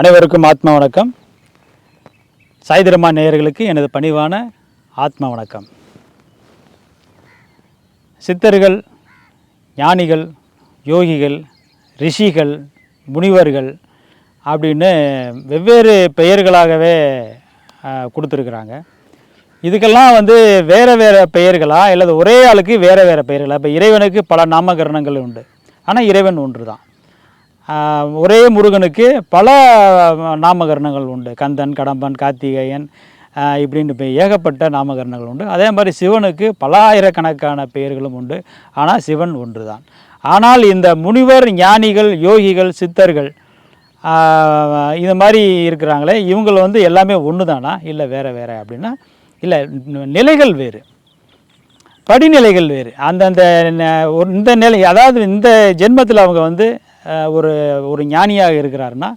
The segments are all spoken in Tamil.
அனைவருக்கும் ஆத்ம வணக்கம். சாய்திரமா நேயர்களுக்கு எனது பணிவான ஆத்ம வணக்கம். சித்தர்கள் ஞானிகள் யோகிகள் ரிஷிகள் முனிவர்கள் அப்படின்னு வெவ்வேறு பெயர்களாகவே கொடுத்துருக்குறாங்க. இதுக்கெல்லாம் வந்து வேறு வேறு பெயர்களா அல்லது ஒரே ஆளுக்கு வேறு வேறு பெயர்களா? இப்போ இறைவனுக்கு பல நாமகரணங்கள் உண்டு. ஆனால் இறைவன் ஒன்று தான் ஒரே முருகனுக்கு பல நாமகரணங்கள் உண்டு. கந்தன் கடம்பன் கார்த்திகேயன் இப்படின்னு இப்போ ஏகப்பட்ட நாமகரணங்கள் உண்டு. அதே மாதிரி சிவனுக்கு பல ஆயிரக்கணக்கான பெயர்களும் உண்டு. ஆனால் சிவன் ஒன்று தான் ஆனால் இந்த முனிவர் ஞானிகள் யோகிகள் சித்தர்கள் இது மாதிரி இருக்கிறாங்களே இவங்கள வந்து எல்லாமே ஒன்று தானா இல்லை வேறு வேறு அப்படின்னா இல்லை நிலைகள் வேறு. படிநிலைகள் வேறு. அந்தந்த ஒரு இந்த நிலை அதாவது இந்த ஜென்மத்தில் அவங்க வந்து ஒரு ஒரு ஞானியாக இருக்கிறாருன்னா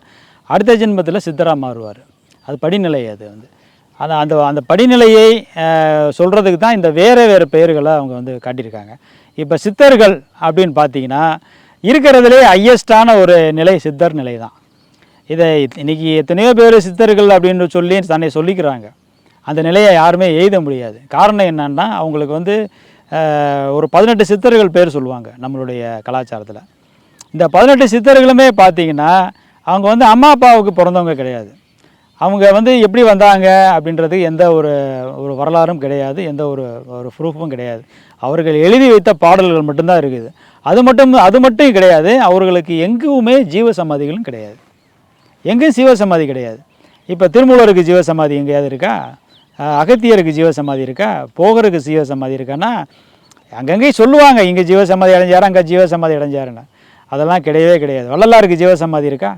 அடுத்த ஜென்மத்தில் சித்தராக மாறுவார். அது படிநிலை அது வந்து. அந்த அந்த அந்த படிநிலையை சொல்கிறதுக்கு தான் இந்த வேறு வேறு பெயர்களை அவங்க வந்து காட்டியிருக்காங்க. இப்போ சித்தர்கள் அப்படின்னு பார்த்தீங்கன்னா இருக்கிறதுலே ஹையஸ்டான ஒரு நிலை சித்தர் நிலை தான். இதை இன்னைக்கு எத்தனையோ பேர் சித்தர்கள் அப்படின்னு சொல்லி தன்னை சொல்லிக்கிறாங்க. அந்த நிலையை யாருமே எய்த முடியாது. காரணம் என்னன்னா அவங்களுக்கு வந்து ஒரு பதினெட்டு சித்தர்கள் பேர் சொல்லுவாங்க நம்மளுடைய கலாச்சாரத்தில். இந்த பதினெட்டு சித்தர்களுமே பார்த்தீங்கன்னா அவங்க வந்து அம்மா அப்பாவுக்கு பிறந்தவங்க கிடையாது. அவங்க வந்து எப்படி வந்தாங்க அப்படின்றதுக்கு எந்த ஒரு ஒரு வரலாறும் கிடையாது எந்த ஒரு ஒரு ப்ரூஃபும் கிடையாது. அவர்கள் எழுதி வைத்த பாடல்கள் மட்டும்தான் இருக்குது. அது மட்டும் அது மட்டும் கிடையாது அவர்களுக்கு எங்குமே ஜீவ சமாதிகளும் கிடையாது. எங்கேயும் ஜீவசமாதி கிடையாது. இப்போ திருமூலருக்கு ஜீவசமாதி எங்கேயாவது இருக்கா? அகத்தியருக்கு ஜீவசமாதி இருக்கா? போகருக்கு ஜீவசமாதி இருக்கான்னா அங்கங்கேயும் சொல்லுவாங்க இங்கே ஜீவசமாதி அடைஞ்சார் அங்கே ஜீவசமாதி அடைஞ்சாருன்னு. அதெல்லாம் கிடையவே கிடையாது. வள்ளலாருக்கு ஜீவசமாதி இருக்கா?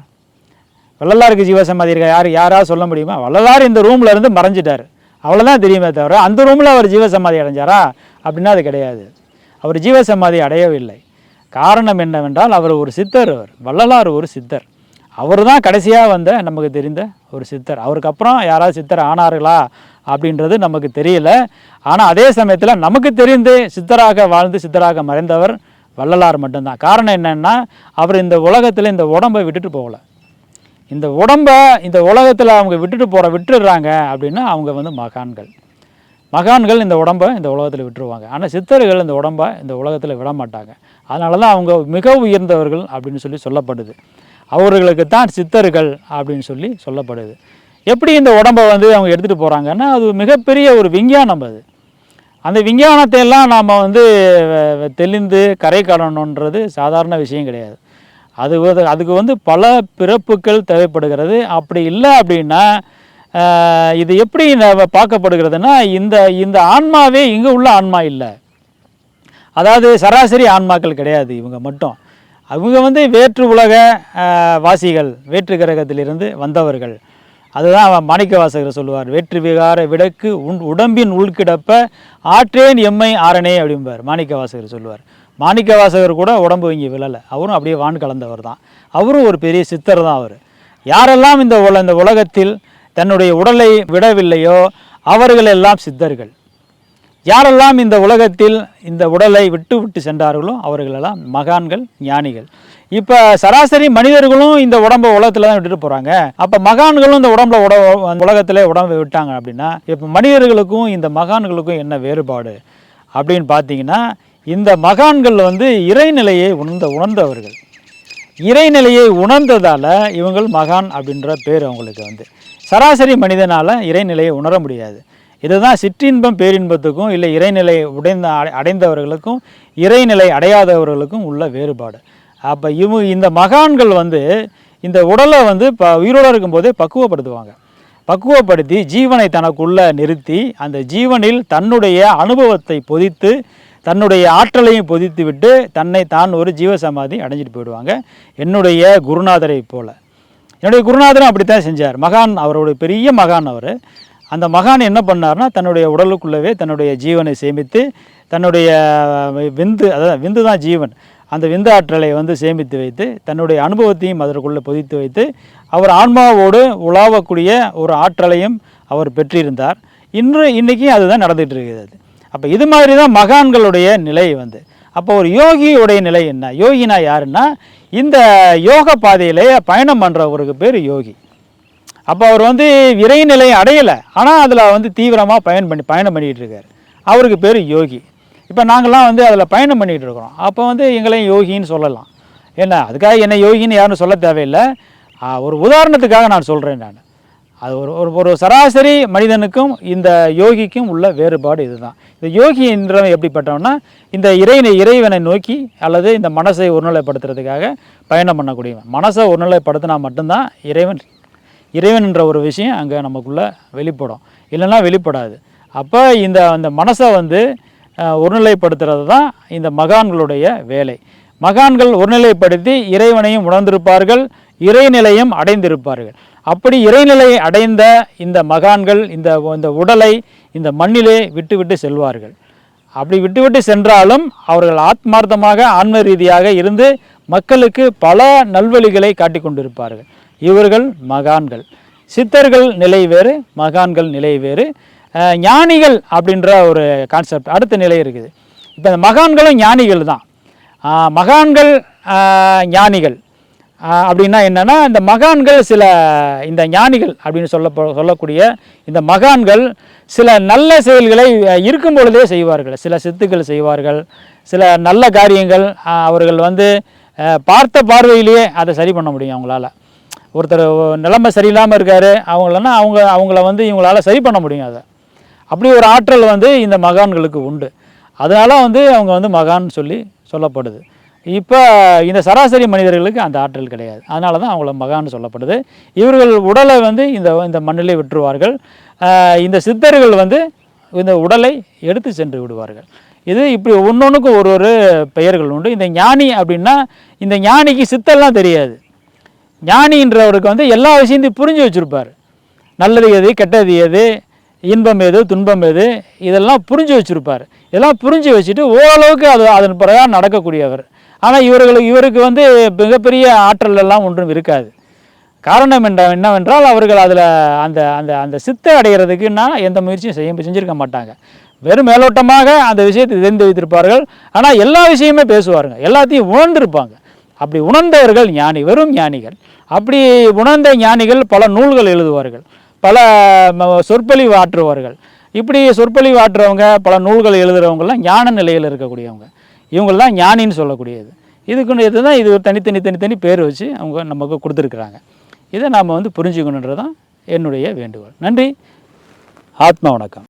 வள்ளலாருக்கு ஜீவசமாதி இருக்கா? யார் யாராவது சொல்ல முடியுமா? வள்ளலார் இந்த ரூமில் இருந்து மறைஞ்சிட்டார். அவ்வளோதான் தெரியுமே தவிர அந்த ரூமில் அவர் ஜீவசமாதி அடைஞ்சாரா? அப்படின்னா அது கிடையாது. அவர் ஜீவசமாதி அடையவில்லை. காரணம் என்னவென்றால் அவர் ஒரு சித்தர் அவர். வள்ளலார் ஒரு சித்தர். அவர் தான் கடைசியாக வந்த நமக்கு தெரிந்த ஒரு சித்தர். அவருக்கு அப்புறம் யாராவது சித்தர் ஆனார்களா? அப்படின்றது நமக்கு தெரியல. ஆனால் அதே சமயத்தில் நமக்கு தெரிந்து சித்தராக வாழ்ந்து சித்தராக மறைந்தவர் வள்ளலார் மட்டும்தான். காரணம் என்னென்னா அவர் இந்த உலகத்தில் இந்த உடம்பை விட்டுட்டு போகல. இந்த உடம்பை இந்த உலகத்தில் அவங்க விட்டுட்டு போகிற விட்டுடுறாங்க அப்படின்னா அவங்க வந்து மகான்கள். மகான்கள் இந்த உடம்பை இந்த உலகத்தில் விட்டுருவாங்க. ஆனால் சித்தர்கள் இந்த உடம்பை இந்த உலகத்தில் விட மாட்டாங்க. அதனால தான் அவங்க மிக உயர்ந்தவர்கள் அப்படின்னு சொல்லி சொல்லப்படுது. அவர்களுக்கு தான் சித்தர்கள் அப்படின்னு சொல்லி சொல்லப்படுது. எப்படி இந்த உடம்பை வந்து அவங்க எடுத்துகிட்டு போகிறாங்கன்னா அது மிகப்பெரிய ஒரு விஞ்ஞானம் அது. அந்த விஞ்ஞானத்தை எல்லாம் நாம் வந்து வ- தெளிந்து கரை காணணுன்றது சாதாரண விஷயம் கிடையாது. அது அதுக்கு வந்து பல பிறப்புகள் தேவைப்படுகிறது. அப்படி இல்லை அப்படின்னா இது எப்படி பார்க்கப்படுகிறதுனா இந்த இந்த ஆன்மாவே இங்கே உள்ள ஆன்மா இல்லை. அதாவது சராசரி ஆன்மாக்கள் கிடையாது இவங்க மட்டும். அவங்க வந்து வேற்று உலக வாசிகள் வேற்று கிரகத்திலிருந்து வந்தவர்கள். அதுதான் அவன் மாணிக்க வாசகர் சொல்லுவார் வெற்றி விகார விடக்கு உன் உடம்பின் உள்கிடப்ப ஆற்றேன் எம்மை ஆரணே அப்படிம்பார் மாணிக்க வாசகர் சொல்லுவார். மாணிக்க வாசகர் கூட உடம்பு இங்கே விழலை அவரும் அப்படியே வான் கலந்தவர் தான். அவரும் ஒரு பெரிய சித்தர் தான் அவர். யாரெல்லாம் இந்த உல இந்த உலகத்தில் தன்னுடைய உடலை விடவில்லையோ அவர்கள் எல்லாம் சித்தர்கள். யாரெல்லாம் இந்த உலகத்தில் இந்த உடலை விட்டு விட்டு சென்றார்களோ அவர்களெல்லாம் மகான்கள் ஞானிகள். இப்போ சராசரி மனிதர்களும் இந்த உடம்பை உலகத்தில் தான் விட்டுட்டு போகிறாங்க அப்போ மகான்களும் இந்த உடம்புல உட உலகத்தில் உடம்பை விட்டாங்க அப்படின்னா இப்போ மனிதர்களுக்கும் இந்த மகான்களுக்கும் என்ன வேறுபாடு? அப்படின்னு பார்த்தீங்கன்னா இந்த மகான்கள் வந்து இறைநிலையை உணர்ந்த உணர்ந்தவர்கள். இறைநிலையை உணர்ந்ததால் இவங்கள் மகான் அப்படின்ற பேர் அவங்களுக்கு வந்து. சராசரி மனிதனால் இறைநிலையை உணர முடியாது. இதுதான் சிற்றின்பம் பேரின்பத்துக்கும் இல்லை இறைநிலை உடைந்த அடை- அடைந்தவர்களுக்கும் இறைநிலை அடையாதவர்களுக்கும் உள்ள வேறுபாடு. அப்போ இவங்க இந்த மகான்கள் வந்து இந்த உடலை வந்து ப உயிரோடு இருக்கும்போதே பக்குவப்படுத்துவாங்க. பக்குவப்படுத்தி ஜீவனை தனக்குள்ளே நிறுத்தி அந்த ஜீவனில் தன்னுடைய அனுபவத்தை பொதித்து தன்னுடைய ஆற்றலையும் பொதித்து விட்டு தன்னை தான் ஒரு ஜீவசமாதி அடைஞ்சிட்டு போயிடுவாங்க. என்னுடைய குருநாதரை போல். என்னுடைய குருநாதரும் அப்படித்தான் செஞ்சார். மகான் அவருடைய பெரிய மகான் அவர். அந்த மகான் என்ன பண்ணார்னா தன்னுடைய உடலுக்குள்ளவே தன்னுடைய ஜீவனை சேமித்து தன்னுடைய விந்து அதாவது விந்து தான் ஜீவன். அந்த விந்து ஆற்றலை வந்து சேமித்து வைத்து தன்னுடைய அனுபவத்தையும் அதற்குள்ளே பொதித்து வைத்து அவர் ஆன்மாவோடு உலாவக்கூடிய ஒரு ஆற்றலையும் அவர் பெற்றிருந்தார். இன்று இன்றைக்கும் அதுதான் நடந்துகிட்டு இருக்கிறது அப்போ இது மாதிரி தான் மகான்களுடைய நிலை வந்து. அப்போ ஒரு யோகியுடைய நிலை என்ன? யோகினா யாருன்னா இந்த யோக பாதையிலே பயணம் பண்ணுறவருக்கு பேர் யோகி. அப்போ அவர் வந்து இறைநிலை அடையலை. ஆனால் அதில் வந்து தீவிரமாக பயன் பண்ணி பயணம் பண்ணிகிட்டு இருக்கார். அவருக்கு பேர் யோகி. இப்போ நாங்கள்லாம் வந்து அதில் பயணம் பண்ணிகிட்டு இருக்கிறோம். அப்போ வந்து எங்களையும் யோகின்னு சொல்லலாம். என்ன? அதுக்காக என்ன யோகின்னு யாரும் சொல்ல தேவையில்லை. ஒரு உதாரணத்துக்காக நான் சொல்கிறேன் நான். அது ஒரு ஒரு ஒரு சராசரி மனிதனுக்கும் இந்த யோகிக்கும் உள்ள வேறுபாடு இதுதான். இந்த யோகி என்றவன் எப்படிப்பட்டவன்னா இந்த இறைவனை இறைவனை நோக்கி அல்லது இந்த மனசை ஒருநிலைப்படுத்துறதுக்காக பயணம் பண்ணக்கூடியவன். மனசை ஒருநிலைப்படுத்தினா மட்டும்தான் இறைவன் இறைவன் என்ற ஒரு விஷயம் அங்கே நமக்குள்ளே வெளிப்படும். இல்லைன்னா வெளிப்படாது. அப்போ இந்த அந்த மனசை வந்து ஒருநிலைப்படுத்துறது தான் இந்த மகான்களுடைய வேலை. மகான்கள் ஒருநிலைப்படுத்தி இறைவனையும் உணர்ந்திருப்பார்கள் இறைநிலையும் அடைந்திருப்பார்கள். அப்படி இறைநிலை அடைந்த இந்த மகான்கள் இந்த இந்த உடலை இந்த மண்ணிலே விட்டுவிட்டு செல்வார்கள். அப்படி விட்டுவிட்டு சென்றாலும் அவர்கள் ஆத்மார்த்தமாக ஆன்ம ரீதியாக இருந்து மக்களுக்கு பல நல்வழிகளை காட்டிக் கொண்டிருப்பார்கள். இவர்கள் மகான்கள். சித்தர்கள் நிலை வேறு மகான்கள் நிலை வேறு. ஞானிகள் அப்படின்ற ஒரு கான்செப்ட் அடுத்த நிலை இருக்குது. இப்போ இந்த மகான்களும் ஞானிகள் தான். மகான்கள் ஞானிகள். அப்படின்னா என்னென்னா இந்த மகான்கள் சில இந்த ஞானிகள் அப்படின்னு சொல்ல சொல்லக்கூடிய இந்த மகான்கள் சில நல்ல செயல்களை இருக்கும் பொழுதே செய்வார்கள். சில சித்துக்கள் செய்வார்கள். சில நல்ல காரியங்கள் அவர்கள் வந்து பார்த்த பார்வையிலேயே அதை சரி பண்ண முடியும் அவங்களால. ஒருத்தர் நிலைமை சரியில்லாமல் இருக்காரு. அவங்களன்னா அவங்க அவங்கள வந்து இவங்களால சரி பண்ண முடியும் அதை. அப்படி ஒரு ஆற்றல் வந்து இந்த மகான்களுக்கு உண்டு. அதனால் வந்து அவங்க வந்து மகான் சொல்லி சொல்லப்படுது. இப்போ இந்த சராசரி மனிதர்களுக்கு அந்த ஆற்றல் கிடையாது. அதனால தான் அவங்கள மகான்னு சொல்லப்படுது. இவர்கள் உடலை வந்து இந்த இந்த மண்ணிலே விட்டுருவார்கள். இந்த சித்தர்கள் வந்து இந்த உடலை எடுத்து சென்று விடுவார்கள். இது இப்படி ஒன்றொன்றுக்கும் ஒரு ஒரு பெயர்கள் உண்டு. இந்த ஞானி அப்படின்னா இந்த ஞானிக்கு சித்தெல்லாம் தெரியாது. ஞானின்றவருக்கு வந்து எல்லா விஷயத்தையும் புரிஞ்சு வச்சுருப்பார். நல்லது எது கெட்டது எது இன்பம் எது துன்பம் எது இதெல்லாம் புரிஞ்சு வச்சுருப்பார். இதெல்லாம் புரிஞ்சு வச்சுட்டு ஓரளவுக்கு அது அதன் பிறகு நடக்கக்கூடியவர். ஆனால் இவர்களுக்கு இவருக்கு வந்து மிகப்பெரிய ஆற்றல் எல்லாம் ஒன்றும் இருக்காது. காரணம் என்ற என்னவென்றால் அவர்கள் அதில் அந்த அந்த அந்த சித்தை அடைகிறதுக்குன்னா எந்த முயற்சியும் செய்ய செஞ்சுருக்க மாட்டாங்க. வெறும் மேலோட்டமாக அந்த விஷயத்தை தெரிந்து வைத்திருப்பார்கள். ஆனால் எல்லா விஷயமே பேசுவாருங்க. எல்லாத்தையும் உணர்ந்திருப்பாங்க. அப்படி உணர்ந்தவர்கள் ஞானி வெறும் ஞானிகள். அப்படி உணர்ந்த ஞானிகள் பல நூல்கள் எழுதுவார்கள். பல சொற்பொழிவு ஆற்றுவார்கள் இப்படி சொற்பொழிவு ஆற்றுறவங்க பல நூல்கள் எழுதுகிறவங்கெல்லாம் ஞான நிலையில் இருக்கக்கூடியவங்க. இவங்கெல்லாம் ஞானின்னு சொல்லக்கூடியது. இதுக்கு இதுதான் இது ஒரு தனித்தனி தனித்தனி பேர் வச்சு அவங்க நமக்கு கொடுத்துருக்குறாங்க. இதை நாம் வந்து புரிஞ்சுக்கணுன்றது தான் என்னுடைய வேண்டுகோள். நன்றி. ஆத்மா வணக்கம்.